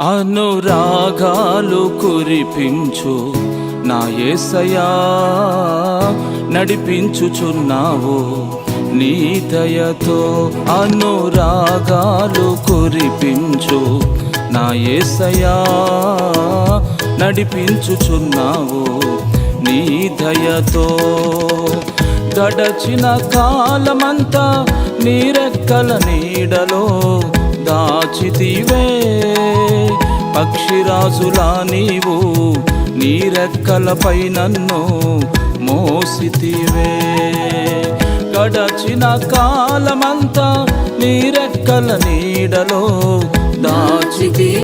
అనురాగాలు కురిపించు నా ఏసయా నడిపించుచున్నావు నీ దయతో అనురాగాలు కురిపించు నా యేసయా నడిపించుచున్నావు నీ దయతో. గడచిన కాలమంతా నీరెక్కల నీడలో దాచితివే. పక్షిరాజులా నీవు నీరెక్కలపై నన్ను మోసితివే. గడచిన కాలమంతా నీరెక్కల నీడలో దాచితి